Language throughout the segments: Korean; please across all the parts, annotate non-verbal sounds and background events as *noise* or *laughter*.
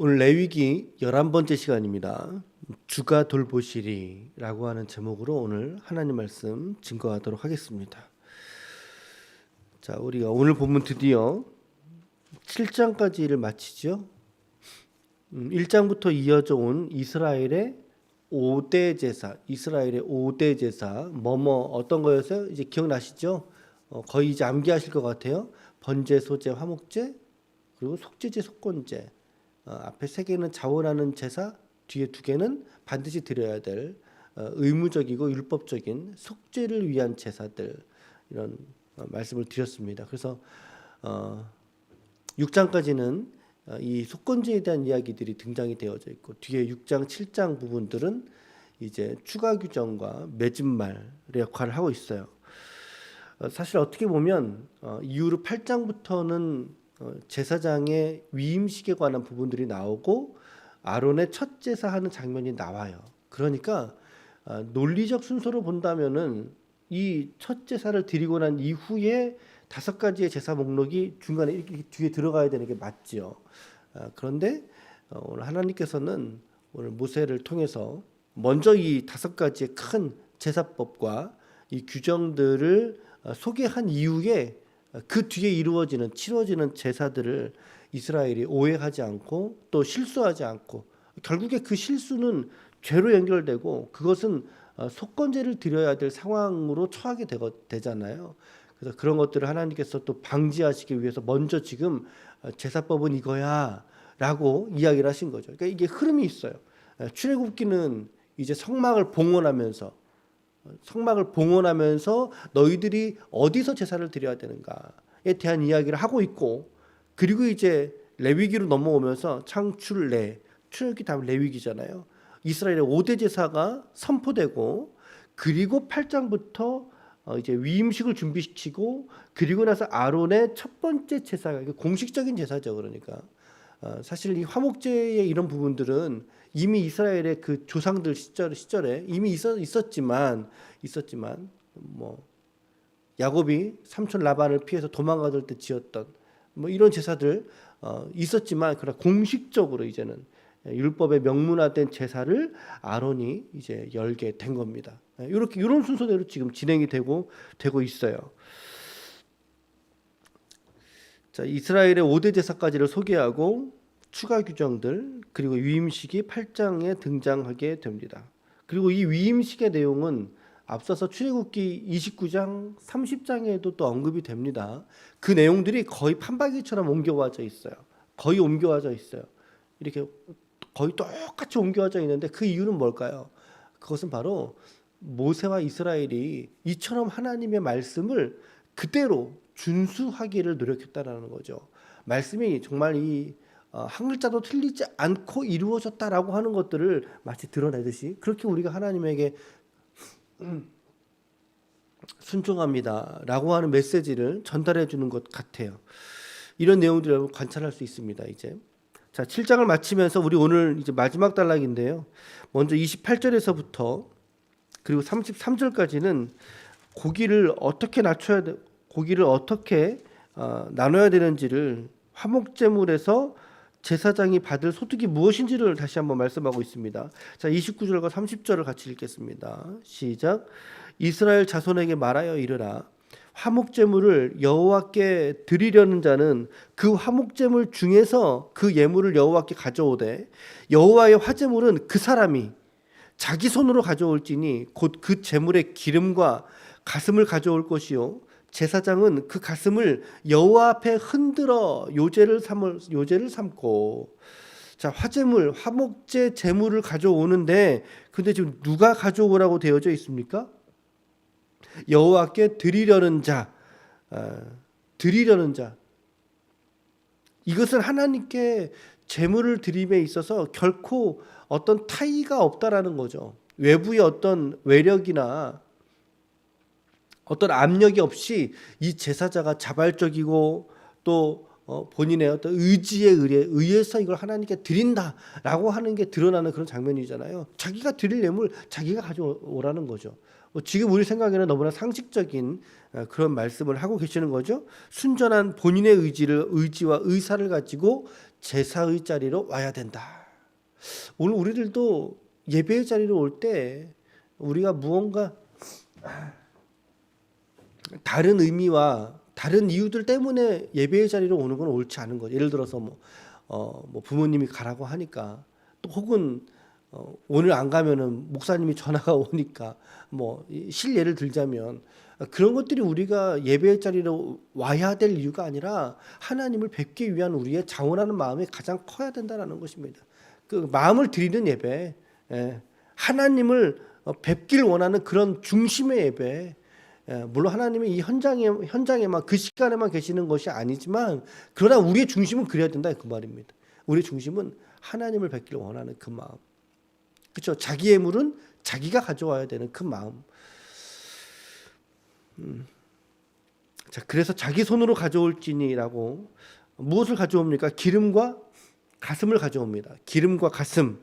오늘 레위기 11번째 시간입니다. 주가 돌보시리라고 하는 제목으로 오늘 하나님 말씀 증거하도록 하겠습니다. 자, 우리가 오늘 보면 드디어 7장까지를 마치죠. 음, 1장부터 이어져 온 이스라엘의 5대 제사, 이스라엘의 5대 제사, 뭐뭐 어떤 거였어요? 이제 기억나시죠? 어, 거의 이제 암기하실 것 같아요. 번제, 소제, 화목제, 그리고 속죄제, 속건제. 어, 앞에 세 개는 자원하는 제사, 뒤에 두 개는 반드시 드려야 될 어, 의무적이고 율법적인 속죄를 위한 제사들 이런 어, 말씀을 드렸습니다. 그래서 어, 6장까지는 어, 이 속건제에 대한 이야기들이 등장이 되어져 있고 뒤에 6장, 7장 부분들은 이제 추가 규정과 맺은말의 역할을 하고 있어요. 어, 사실 어떻게 보면 어, 이후로 8장부터는 어, 제사장의 위임식에 관한 부분들이 나오고 아론의 첫 제사하는 장면이 나와요. 그러니까 어, 논리적 순서로 본다면은 이 첫 제사를 드리고 난 이후에 다섯 가지의 제사 목록이 중간에 이렇게 뒤에 들어가야 되는 게 맞지요. 아, 그런데 어, 오늘 하나님께서는 오늘 모세를 통해서 먼저 이 다섯 가지의 큰 제사법과 이 규정들을 어, 소개한 이후에 어, 그 뒤에 이루어지는 치러지는 제사들을 이스라엘이 오해하지 않고 또 실수하지 않고 결국에 그 실수는 죄로 연결되고 그것은 어, 속건제를 드려야 될 상황으로 처하게 되잖아요. 그래서 그런 것들을 하나님께서 또 방지하시기 위해서 먼저 지금 어, 제사법은 이거야라고 이야기를 하신 거죠. 그러니까 이게 흐름이 있어요. 어, 출애굽기는 이제 성막을 봉헌하면서 어, 성막을 봉헌하면서 너희들이 어디서 제사를 드려야 되는가에 대한 이야기를 하고 있고 그리고 이제 레위기로 넘어오면서 창출레 출애굽기 다음 레위기잖아요. 이스라엘의 5대 제사가 선포되고 그리고 8장부터 어 이제 위임식을 준비시키고 그리고 나서 아론의 첫 번째 제사가 공식적인 제사죠. 그러니까 어 사실 이 화목제의 이런 부분들은 이미 이스라엘의 그 조상들 시절 시절에 이미 있었, 있었지만 있었지만 뭐 야곱이 삼촌 라반을 피해서 도망가들 때 지었던 뭐 이런 제사들 어 있었지만 그러나 공식적으로 이제는 율법에 명문화된 제사를 아론이 이제 열게 된 겁니다. 이렇게 이런 순서대로 지금 진행이 되고 되고 있어요. 자 이스라엘의 5대 제사까지를 소개하고 추가 규정들 그리고 위임식이 8장에 등장하게 됩니다. 그리고 이 위임식의 내용은 앞서서 출애굽기 29장, 30장에도 또 언급이 됩니다. 그 내용들이 거의 판박이처럼 옮겨와져 있어요. 거의 옮겨와져 있어요. 이렇게 거의 똑같이 옮겨와져 있는데 그 이유는 뭘까요? 그것은 바로 모세와 이스라엘이 이처럼 하나님의 말씀을 그대로 준수하기를 노력했다라는 거죠. 말씀이 정말 이 어, 한 글자도 틀리지 않고 이루어졌다라고 하는 것들을 마치 드러내듯이 그렇게 우리가 하나님에게 순종합니다라고 하는 메시지를 전달해 주는 것 같아요. 이런 내용들을 관찰할 수 있습니다. 이제 자 7장을 마치면서 우리 오늘 이제 마지막 단락인데요. 먼저 28절에서부터 그리고 33절까지는 고기를 어떻게 낮춰야 돼, 고기를 어떻게 어, 나눠야 되는지를 화목제물에서 제사장이 받을 소득이 무엇인지를 다시 한번 말씀하고 있습니다. 자, 29절과 30절을 같이 읽겠습니다. 시작. 이스라엘 자손에게 말하여 이르라. 화목 제물을 여호와께 드리려는 자는 그 화목 제물 중에서 그 예물을 여호와께 가져오되 여호와의 화제물은 그 사람이 자기 손으로 가져올지니 곧 그 제물의 기름과 가슴을 가져올 것이요 제사장은 그 가슴을 여호와 앞에 흔들어 요제를 삼을 요제를 삼고 자 화제물 화목제 제물을 가져오는데 근데 지금 누가 가져오라고 되어져 있습니까? 여호와께 드리려는 자, 어, 드리려는 자. 이것은 하나님께 제물을 드림에 있어서 결코 어떤 타의가 없다라는 거죠. 외부의 어떤 외력이나 어떤 압력이 없이 이 제사자가 자발적이고 또 어, 본인의 어떤 의지에 의해 의해서 이걸 하나님께 드린다라고 하는 게 드러나는 그런 장면이잖아요. 자기가 드릴 예물 자기가 가져오라는 거죠. 뭐 지금 우리 생각에는 너무나 상식적인 어, 그런 말씀을 하고 계시는 거죠. 순전한 본인의 의지를 의지와 의사를 가지고 제사의 자리로 와야 된다. 오늘 우리들도 예배의 자리로 올 때 우리가 무언가 다른 의미와 다른 이유들 때문에 예배의 자리로 오는 건 옳지 않은 거죠. 예를 들어서 뭐, 어, 뭐 부모님이 가라고 하니까 또 혹은 어, 오늘 안 가면은 목사님이 전화가 오니까 뭐이 실례를 들자면 그런 것들이 우리가 예배의 자리로 와야 될 이유가 아니라 하나님을 뵙기 위한 우리의 자원하는 마음이 가장 커야 된다라는 것입니다. 그 마음을 드리는 예배, 예, 하나님을 어, 뵙길 원하는 그런 중심의 예배. 예, 물론 하나님이 이 현장에 현장에만 그 시간에만 계시는 것이 아니지만 그러나 우리의 중심은 그래야 된다 그 말입니다. 우리의 중심은 하나님을 뵙기를 원하는 그 마음. 그렇죠. 자기의 물은 자기가 가져와야 되는 그 마음. 음. 자, 그래서 자기 손으로 가져올지니라고 무엇을 가져옵니까? 기름과 가슴을 가져옵니다. 기름과 가슴.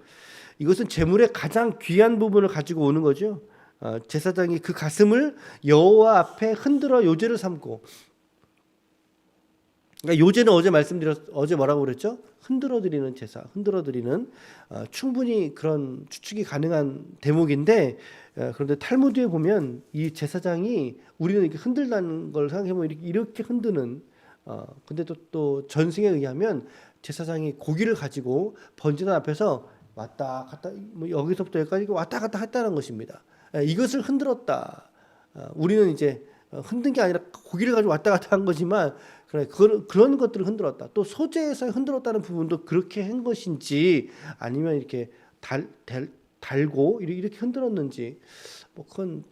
이것은 제물의 가장 귀한 부분을 가지고 오는 거죠. 어, 제사장이 그 가슴을 여호와 앞에 흔들어 요제를 삼고 그러니까 요제는 어제 말씀드렸 어제 뭐라고 그랬죠? 흔들어 드리는 제사, 흔들어 드리는 어, 충분히 그런 추측이 가능한 대목인데 어, 그런데 탈무드에 보면 이 제사장이 우리는 이렇게 흔들다는 걸 생각해 보면 이렇게, 이렇게 흔드는 어 근데 또, 또 전승에 의하면 제사장이 고기를 가지고 번제단 앞에서 왔다 갔다 뭐 여기서부터 여기까지 왔다 갔다 했다는 것입니다. 예, 이것을 흔들었다. 어, 우리는 이제 어, 흔든 게 아니라 고기를 가지고 왔다 갔다 한 거지만 그런 그런 것들을 흔들었다. 또 소재에서 흔들었다는 부분도 그렇게 한 것인지 아니면 이렇게 달, 달 달고 이렇게 흔들었는지 뭐 그건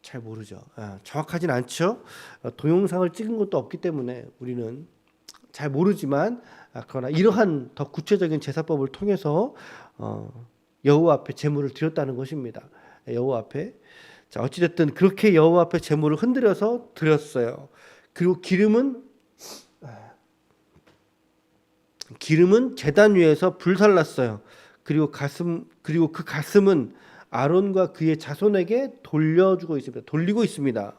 잘 모르죠. 아, 정확하진 않죠. 어, 동영상을 찍은 것도 없기 때문에 우리는 잘 모르지만 아, 그러나 이러한 더 구체적인 제사법을 통해서 어, 여호와 앞에 제물을 드렸다는 것입니다. 여호와 앞에 자 어찌됐든 그렇게 여호와 앞에 제물을 흔들어서 드렸어요. 그리고 기름은 기름은 제단 위에서 불살랐어요. 그리고 가슴 그리고 그 가슴은 아론과 그의 자손에게 돌려주고 있습니다. 돌리고 있습니다.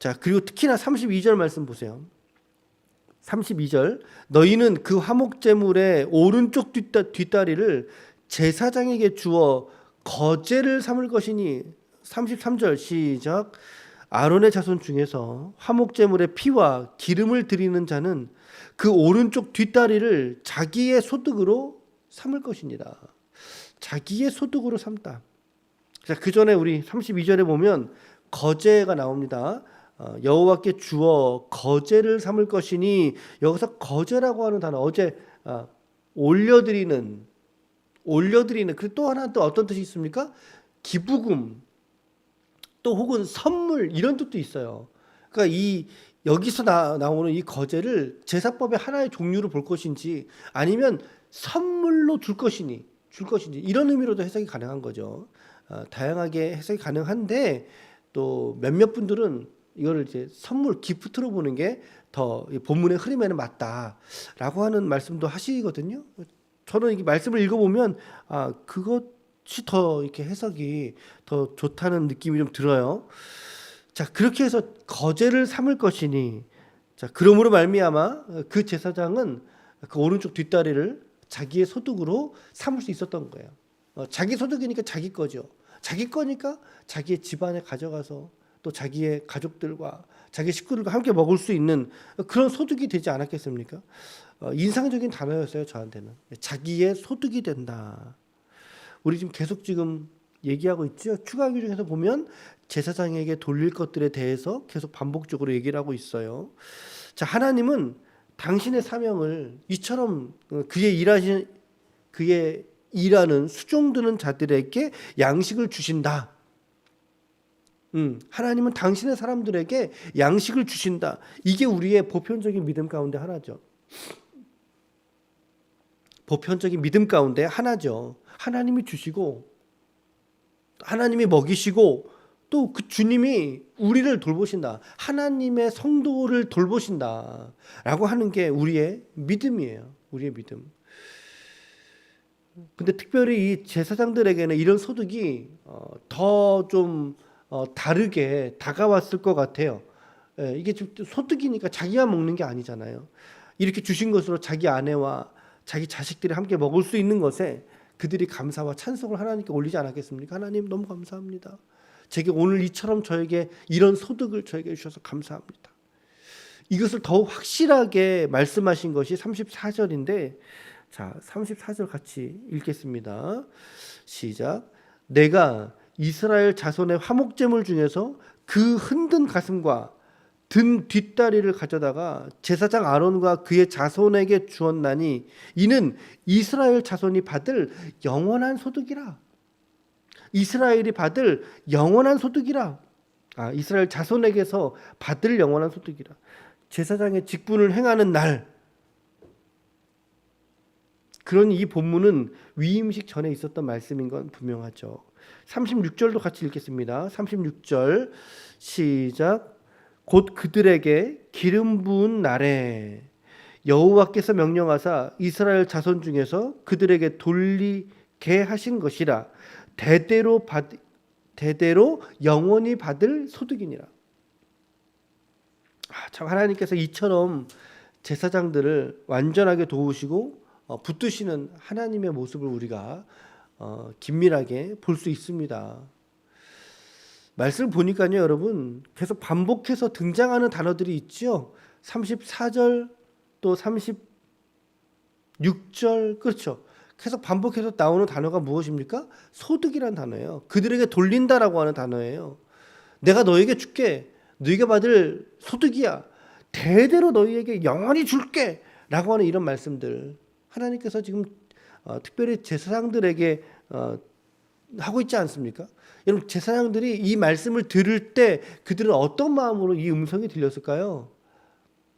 자, 그리고 특히나 32절 말씀 보세요. 32절 너희는 그 화목 제물의 오른쪽 뒷다, 뒷다리를 제사장에게 주어 거제를 삼을 것이니 33절 시작 아론의 자손 중에서 화목 제물의 피와 기름을 드리는 자는 그 오른쪽 뒷다리를 자기의 소득으로 삼을 것입니다. 자기의 소득으로 삼다. 자, 그 전에 우리 32절에 보면 거제가 나옵니다. 어, 여호와께 주어 거제를 삼을 것이니 여기서 거제라고 하는 단어 어제 어, 올려드리는 올려드리는 그리고 또 하나 또 어떤 뜻이 있습니까? 기부금 또 혹은 선물 이런 뜻도 있어요. 그러니까 이 여기서 나, 나오는 이 거제를 제사법의 하나의 종류로 볼 것인지 아니면 선물로 줄 것이니 줄 것인지 이런 의미로도 해석이 가능한 거죠. 어, 다양하게 해석이 가능한데 또 몇몇 분들은 이거를 이제 선물 기프트로 보는 게 더 본문의 흐름에는 맞다라고 하는 말씀도 하시거든요. 저는 이 말씀을 읽어보면 아 그것이 더 이렇게 해석이 더 좋다는 느낌이 좀 들어요. 자 그렇게 해서 거제를 삼을 것이니 자 그러므로 말미암아 그 제사장은 그 오른쪽 뒷다리를 자기의 소득으로 삼을 수 있었던 거예요. 어, 자기 소득이니까 자기 거죠. 자기 거니까 자기의 집안에 가져가서 또 자기의 가족들과 자기 식구들과 함께 먹을 수 있는 그런 소득이 되지 않았겠습니까? 어, 인상적인 단어였어요 저한테는 자기의 소득이 된다. 우리 지금 계속 지금 얘기하고 있죠. 추가 규정에서 보면 제사장에게 돌릴 것들에 대해서 계속 반복적으로 얘기를 하고 있어요. 자 하나님은 당신의 사명을 이처럼 그의 일하신 그의 일하는 수종드는 자들에게 양식을 주신다. 음, 하나님은 당신의 사람들에게 양식을 주신다. 이게 우리의 보편적인 믿음 가운데 하나죠. 보편적인 믿음 가운데 하나죠. 하나님이 주시고 하나님이 먹이시고 또 그 주님이 우리를 돌보신다. 하나님의 성도를 돌보신다. 라고 하는 게 우리의 믿음이에요. 우리의 믿음. 근데 특별히 이 제사장들에게는 이런 소득이 어, 더좀 어, 다르게 다가왔을 것 같아요. 예, 이게 좀 소득이니까 자기가 먹는 게 아니잖아요. 이렇게 주신 것으로 자기 아내와 자기 자식들이 함께 먹을 수 있는 것에 그들이 감사와 찬송을 하나님께 올리지 않았겠습니까? 하나님 너무 감사합니다. 제게 오늘 이처럼 저에게 이런 소득을 저에게 주셔서 감사합니다. 이것을 더욱 확실하게 말씀하신 것이 34절인데 자, 34절 같이 읽겠습니다. 시작. 내가 이스라엘 자손의 화목제물 중에서 그 흔든 가슴과 든 뒷다리를 가져다가 제사장 아론과 그의 자손에게 주었나니 이는 이스라엘 자손이 받을 영원한 소득이라. 이스라엘이 받을 영원한 소득이라. 아, 이스라엘 자손에게서 받을 영원한 소득이라. 제사장의 직분을 행하는 날. 그런 이 본문은 위임식 전에 있었던 말씀인 건 분명하죠. 36절도 같이 읽겠습니다. 36절 시작. 곧 그들에게 기름 부은 날에 여호와께서 명령하사 이스라엘 자손 중에서 그들에게 돌리게 하신 것이라 대대로 받 대대로 영원히 받을 소득이니라. 아, 참 하나님께서 이처럼 제사장들을 완전하게 도우시고 어, 붙드시는 하나님의 모습을 우리가 어, 긴밀하게 볼 수 있습니다. 말씀을 보니까요, 여러분 계속 반복해서 등장하는 단어들이 있죠. 34절 또 36절 그렇죠. 계속 반복해서 나오는 단어가 무엇입니까? 소득이란 단어예요. 그들에게 돌린다라고 하는 단어예요. 내가 너에게 줄게. 너희가 받을 소득이야. 대대로 너희에게 영원히 줄게. 라고 하는 이런 말씀들. 하나님께서 지금 어, 특별히 제사장들에게 어, 하고 있지 않습니까? 여러분 제사장들이 이 말씀을 들을 때 그들은 어떤 마음으로 이 음성이 들렸을까요?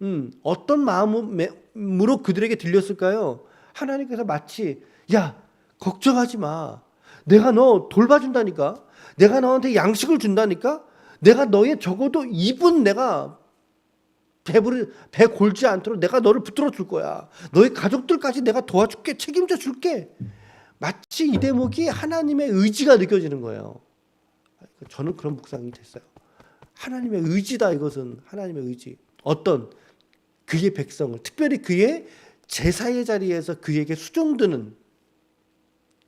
음, 어떤 마음으로 그들에게 들렸을까요? 하나님께서 마치 야 걱정하지 마. 내가 너 돌봐준다니까. 내가 너한테 양식을 준다니까. 내가 너의 적어도 2분 내가 배부르 배 골지 않도록 내가 너를 붙들어 줄 거야. 너의 가족들까지 내가 도와줄게. 책임져 줄게. 마치 이 대목이 하나님의 의지가 느껴지는 거예요. 저는 그런 묵상이 됐어요. 하나님의 의지다 이것은 하나님의 의지. 어떤 그의 백성을 특별히 그의 제사의 자리에서 그에게 수종드는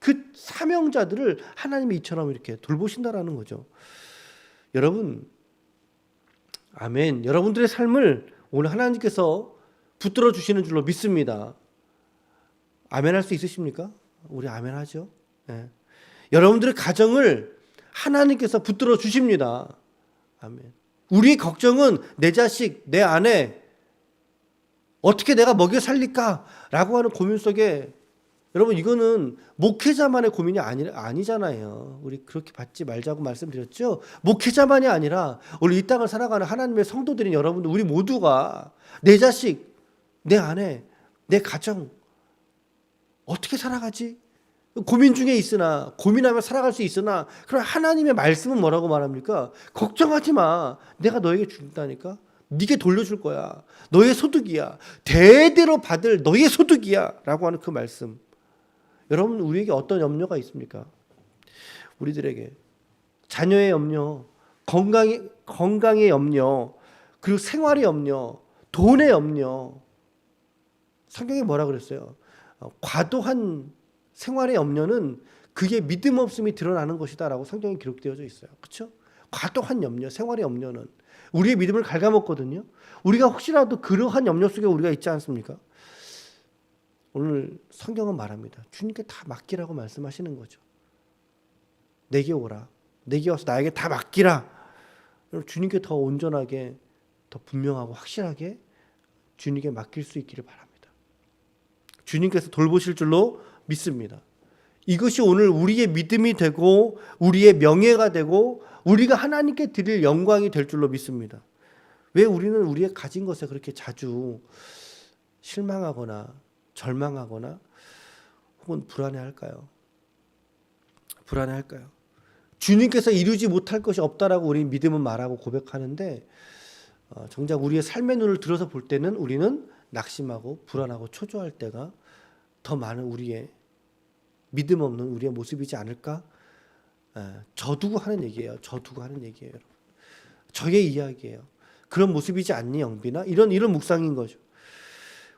그 사명자들을 하나님이 이처럼 이렇게 돌보신다라는 거죠. 여러분, 아멘. 여러분들의 삶을 오늘 하나님께서 붙들어 주시는 줄로 믿습니다. 아멘 할 수 있으십니까? 우리 아멘 하죠. 예. 여러분들의 가정을 하나님께서 붙들어 주십니다. 아멘. 우리의 걱정은 내 자식, 내 아내, 어떻게 내가 먹여 살릴까? 라고 하는 고민 속에 여러분 이거는 목회자만의 고민이 아니, 아니잖아요. 우리 그렇게 받지 말자고 말씀드렸죠. 목회자만이 아니라 우리 이 땅을 살아가는 하나님의 성도들인 여러분들 우리 모두가 내 자식, 내 아내, 내 가정 어떻게 살아가지? 고민 중에 있으나 고민하며 살아갈 수 있으나 그럼 하나님의 말씀은 뭐라고 말합니까? 걱정하지 마. 내가 너에게 준다니까. 네게 돌려줄 거야. 너의 소득이야. 대대로 받을 너의 소득이야라고 하는 그 말씀. 여러분 우리에게 어떤 염려가 있습니까? 우리들에게 자녀의 염려, 건강의 건강의 염려, 그리고 생활의 염려, 돈의 염려. 성경에 뭐라 그랬어요? 어, 과도한 생활의 염려는 그게 믿음 없음이 드러나는 것이다라고 성경에 기록되어져 있어요. 그렇죠? 과도한 염려, 생활의 염려는 우리의 믿음을 갉아먹거든요. 우리가 혹시라도 그러한 염려 속에 우리가 있지 않습니까? 오늘 성경은 말합니다. 주님께 다 맡기라고 말씀하시는 거죠. 내게 오라. 내게 와서 나에게 다 맡기라. 주님께 더 온전하게, 더 분명하고 확실하게 주님께 맡길 수 있기를 바랍니다. 주님께서 돌보실 줄로 믿습니다. 이것이 오늘 우리의 믿음이 되고 우리의 명예가 되고 우리가 하나님께 드릴 영광이 될 줄로 믿습니다. 왜 우리는 우리의 가진 것에 그렇게 자주 실망하거나 절망하거나 혹은 불안해할까요? 불안해할까요? 주님께서 이루지 못할 것이 없다라고 우리 믿음은 말하고 고백하는데 어, 정작 우리의 삶의 눈을 들어서 볼 때는 우리는 낙심하고 불안하고 초조할 때가 더 많은 우리의 믿음 없는 우리의 모습이지 않을까? 에, 저 두고 하는 얘기예요. 저 두고 하는 얘기예요. 저의 이야기예요. 그런 모습이지 않니 영빈아? 이런 이런 묵상인 거죠.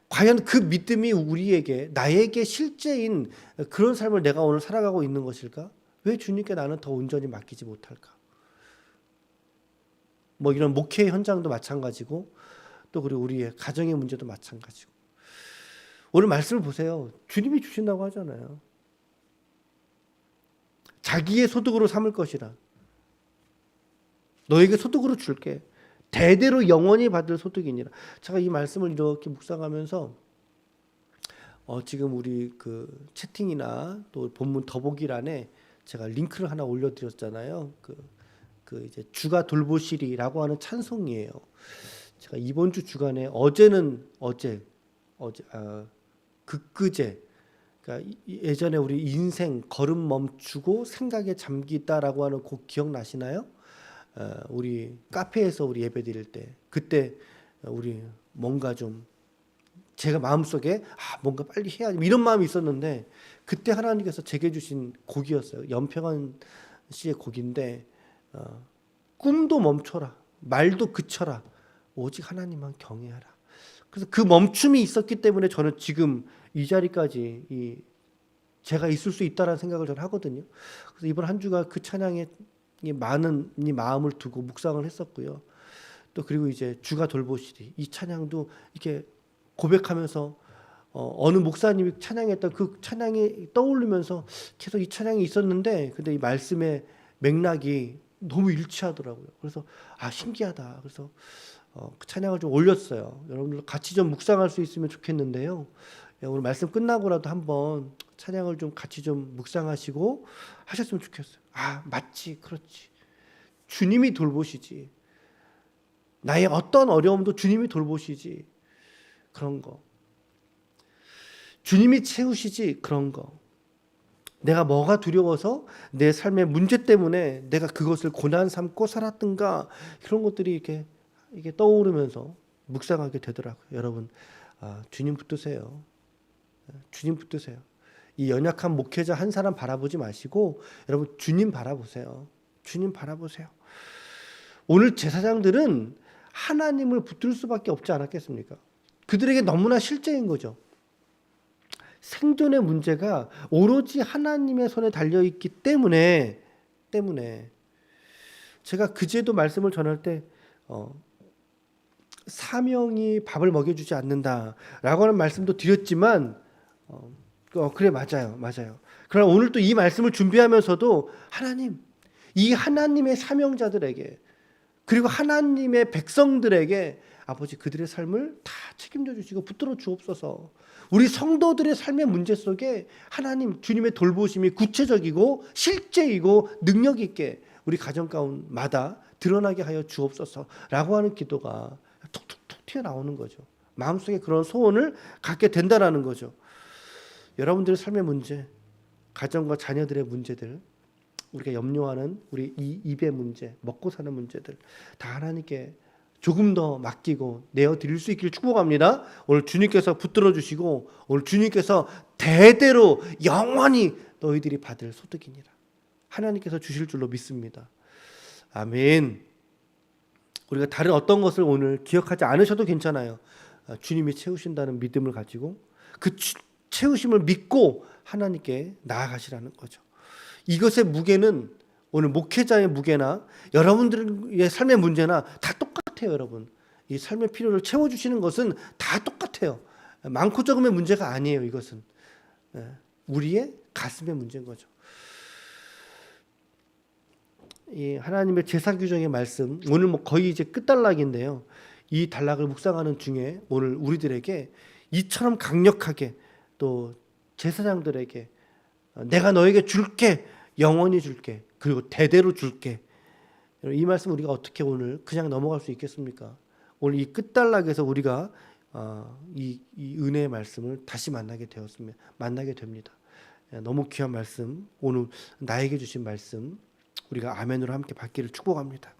과연 그 믿음이 우리에게 나에게 실제인 그런 삶을 내가 오늘 살아가고 있는 것일까? 왜 주님께 나는 더 온전히 맡기지 못할까? 뭐 이런 목회 현장도 마찬가지고 또 그리고 우리의 가정의 문제도 마찬가지고 오늘 말씀을 보세요. 주님이 주신다고 하잖아요. 자기의 소득으로 삼을 것이라. 너에게 소득으로 줄게. 대대로 영원히 받을 소득이니라. 제가 이 말씀을 이렇게 묵상하면서 어, 지금 우리 그 채팅이나 또 본문 더보기란에 제가 링크를 하나 올려드렸잖아요. 그, 그 이제 주가 돌보시리라고 하는 찬송이에요. 제가 이번 주 주간에 어제는 어제 어제 아, 그끄제 그러니까 이- 예전에 우리 인생 걸음 멈추고 생각에 잠기다라고 하는 곡 기억나시나요? 어, 우리 카페에서 우리 예배 드릴 때 그때 우리 뭔가 좀 제가 마음속에 아 뭔가 빨리 해야 이런 마음이 있었는데 그때 하나님께서 제게 주신 곡이었어요. 연평한 씨의 곡인데 어, 꿈도 멈춰라 말도 그쳐라 오직 하나님만 경외하라. 그래서 그 멈춤이 있었기 때문에 저는 지금 이 자리까지 이 제가 있을 수 있다라는 생각을 저는 하거든요. 그래서 이번 한 주가 그 찬양에 이 많은 이 마음을 두고 묵상을 했었고요. 또 그리고 이제 주가 돌보시리 이 찬양도 이렇게 고백하면서 어, 어느 목사님이 찬양했던 그 찬양이 떠오르면서 계속 이 찬양이 있었는데 근데 이 말씀의 맥락이 너무 일치하더라고요. 그래서 아 신기하다. 그래서 어, 그 찬양을 좀 올렸어요. 여러분들 같이 좀 묵상할 수 있으면 좋겠는데요. 예, 오늘 말씀 끝나고라도 한번 찬양을 좀 같이 좀 묵상하시고 하셨으면 좋겠어요. 아 맞지, 그렇지. 주님이 돌보시지. 나의 어떤 어려움도 주님이 돌보시지. 그런 거. 주님이 채우시지 그런 거. 내가 뭐가 두려워서 내 삶의 문제 때문에 내가 그것을 고난 삼고 살았던가 그런 것들이 이렇게 이게 떠오르면서 묵상하게 되더라고요. 여러분, 아, 주님 붙드세요. 주님 붙드세요. 이 연약한 목회자 한 사람 바라보지 마시고 여러분 주님 바라보세요. 주님 바라보세요. 오늘 제사장들은 하나님을 붙들 수밖에 없지 않았겠습니까? 그들에게 너무나 실제인 거죠. 생존의 문제가 오로지 하나님의 손에 달려 있기 때문에 때문에 제가 그제도 말씀을 전할 때 어, 사명이 밥을 먹여주지 않는다라고 하는 말씀도 드렸지만 어, 어, 그래 맞아요 맞아요. 그러나 오늘 또 이 말씀을 준비하면서도 하나님 이 하나님의 사명자들에게 그리고 하나님의 백성들에게 아버지 그들의 삶을 다 책임져 주시고 붙들어 주옵소서. 우리 성도들의 삶의 문제 속에 하나님 주님의 돌보심이 구체적이고 실제이고 능력 있게 우리 가정 가운마다 드러나게 하여 주옵소서라고 하는 기도가 툭툭툭 튀어나오는 거죠. 마음속에 그런 소원을 갖게 된다라는 거죠. 여러분들의 삶의 문제, 가정과 자녀들의 문제들, 우리가 염려하는 우리 이 입의 문제, 먹고 사는 문제들 다 하나님께 조금 더 맡기고 내어 드릴 수 있기를 축복합니다. 오늘 주님께서 붙들어 주시고 오늘 주님께서 대대로 영원히 너희들이 받을 소득이니라. 하나님께서 주실 줄로 믿습니다. 아멘. 우리가 다른 어떤 것을 오늘 기억하지 않으셔도 괜찮아요. 아, 주님이 채우신다는 믿음을 가지고 그 추- 채우심을 믿고 하나님께 나아가시라는 거죠. 이것의 무게는 오늘 목회자의 무게나 여러분들의 삶의 문제나 다 똑같아요, 여러분. 이 삶의 필요를 채워주시는 것은 다 똑같아요. 많고 적음의 문제가 아니에요, 이것은. 예, 우리의 가슴의 문제인 거죠. 이 하나님의 제사 규정의 말씀 오늘 뭐 거의 이제 끝단락인데요. 이 단락을 묵상하는 중에 오늘 우리들에게 이처럼 강력하게 또 제사장들에게 어, 내가 너에게 줄게 영원히 줄게 그리고 대대로 줄게 이 말씀 우리가 어떻게 오늘 그냥 넘어갈 수 있겠습니까? 오늘 이 끝단락에서 우리가 어, 이, 이 은혜의 말씀을 다시 만나게 되었습니다. 만나게 됩니다. 예, 너무 귀한 말씀 오늘 나에게 주신 말씀 우리가 아멘으로 함께 받기를 축복합니다.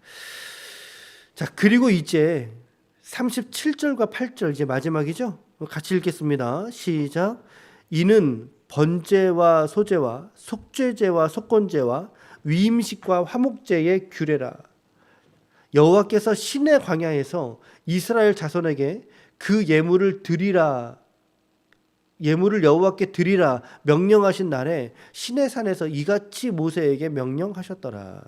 자 그리고 이제 37절과 8절 이제 마지막이죠. 같이 읽겠습니다. 시작. 이는 번제와 소제와 속죄제와 속건제와 위임식과 화목제의 규례라. 여호와께서 신의 광야에서 이스라엘 자손에게 그 예물을 드리라 예물을 여호와께 드리라 명령하신 날에 신의 산에서 이같이 모세에게 명령하셨더라.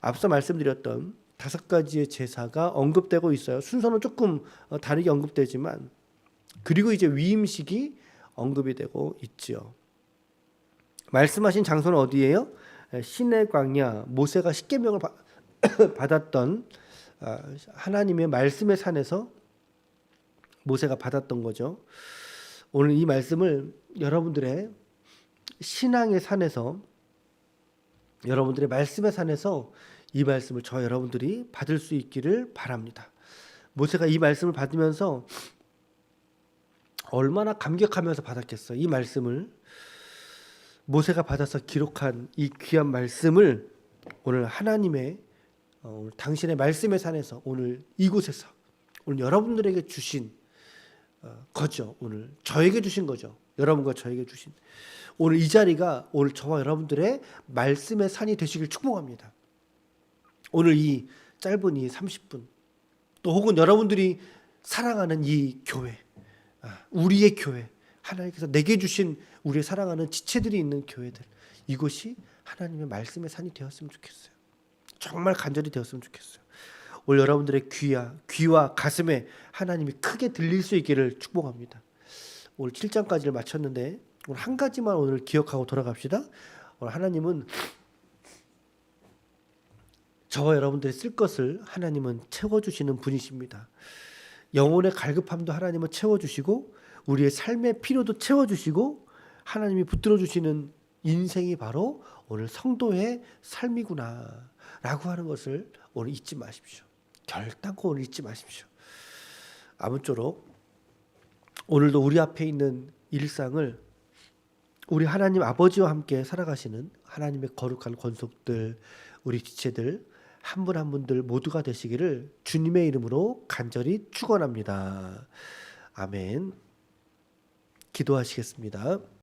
앞서 말씀드렸던 다섯 가지의 제사가 언급되고 있어요. 순서는 조금 어, 다르게 언급되지만 그리고 이제 위임식이 언급이 되고 있지요. 말씀하신 장소는 어디예요? 신의 광야 모세가 십계명을 받- *coughs* 받았던 아, 하나님의 말씀의 산에서 모세가 받았던 거죠. 오늘 이 말씀을 여러분들의 신앙의 산에서 여러분들의 말씀의 산에서 이 말씀을 저 여러분들이 받을 수 있기를 바랍니다. 모세가 이 말씀을 받으면서 얼마나 감격하면서 받았겠어. 이 말씀을 모세가 받아서 기록한 이 귀한 말씀을 오늘 하나님의 어, 오늘 당신의 말씀의 산에서 오늘 이곳에서 오늘 여러분들에게 주신 어, 거죠. 오늘 저에게 주신 거죠. 여러분과 저에게 주신 오늘 이 자리가 오늘 저와 여러분들의 말씀의 산이 되시길 축복합니다. 오늘 이 짧은 이 30분 또 혹은 여러분들이 사랑하는 이 교회 아, 우리의 교회 하나님께서 내게 주신 우리의 사랑하는 지체들이 있는 교회들 이곳이 하나님의 말씀의 산이 되었으면 좋겠어요. 정말 간절히 되었으면 좋겠어요. 오늘 여러분들의 귀와 귀와 가슴에 하나님이 크게 들릴 수 있기를 축복합니다. 오늘 7장까지를 마쳤는데 오늘 한 가지만 오늘 기억하고 돌아갑시다. 오늘 하나님은 저와 여러분들이 쓸 것을 하나님은 채워주시는 분이십니다. 영혼의 갈급함도 하나님은 채워주시고 우리의 삶의 필요도 채워주시고 하나님이 붙들어 주시는 인생이 바로 오늘 성도의 삶이구나 라고 하는 것을 오늘 잊지 마십시오. 결단코 오늘 잊지 마십시오. 아무쪼록 오늘도 우리 앞에 있는 일상을 우리 하나님 아버지와 함께 살아가시는 하나님의 거룩한 권속들, 우리 지체들 한 분 한 분들 모두가 되시기를 주님의 이름으로 간절히 축원합니다. 아멘. 기도하시겠습니다.